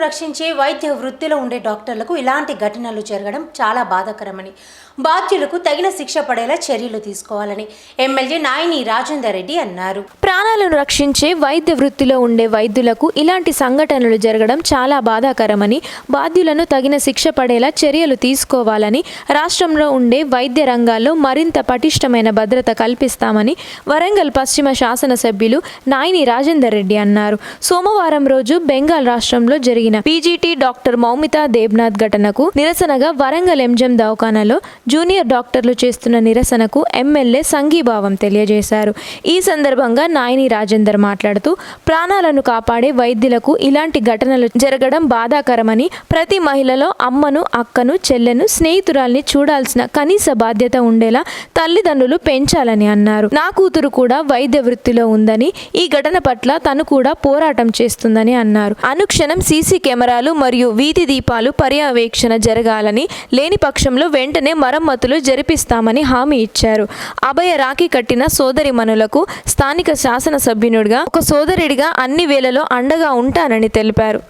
రక్షించే వైద్య వృత్తిలో ఉండే డాక్టర్లకు ఇలాంటి ఘటనలు జరగడం చాలా బాధాకరమని బాధ్యులకు తగిన శిక్ష పడేలా చర్యలు తీసుకోవాలని ఎమ్మెల్యే నాయని రాజేందర్ రెడ్డి అన్నారు. ప్రాణాలను రక్షించే వైద్య వృత్తిలో ఉండే వైద్యులకు ఇలాంటి సంఘటనలు జరగడం చాలా బాధాకరమని బాధ్యులను తగిన శిక్ష పడేలా చర్యలు తీసుకోవాలని రాష్ట్రంలో ఉండే వైద్య రంగాల్లో మరింత పటిష్టమైన భద్రత కల్పిస్తామని వరంగల్ పశ్చిమ శాసనసభ్యులు నాయని రాజేందర్ రెడ్డి అన్నారు. సోమవారం రోజు బెంగాల్ రాష్ట్రంలో జరిగిన పీజీటీ డాక్టర్ మౌమిత దేబ్నాథ్ ఘటనకు నిరసనగా వరంగల్ ఎంజం దవాఖానలో జూనియర్ డాక్టర్లు చేస్తున్న నిరసనకు ఎమ్మెల్యే సంఘీభావం తెలియజేశారు. ఈ సందర్భంగా నాయని రాజేందర్ మాట్లాడుతూ ప్రాణాలను కాపాడే వైద్యులకు ఇలాంటి ఘటనలు జరగడం బాధాకరమని ప్రతి మహిళలో అమ్మను అక్కను చెల్లెను స్నేహితురాల్ని చూడాల్సిన కనీస బాధ్యత ఉండేలా తల్లిదండ్రులు పెంచాలని అన్నారు. నా కూతురు కూడా వైద్య వృత్తిలో ఉందని ఈ ఘటన పట్ల తను కూడా పోరాటం చేస్తుందని అన్నారు. అనుక్షణం సీసీ కెమెరాలు మరియు వీధి దీపాలు పర్యవేక్షణ జరగాలని లేని పక్షంలో వెంటనే మరమ్మతులు జరిపిస్తామని హామీ ఇచ్చారు. అభయ రాఖీ కట్టిన సోదరిమణులకు స్థానిక శాసనసభ్యునిగా ఒక సోదరుడిగా అన్ని వేళలో అండగా ఉంటానని తెలిపారు.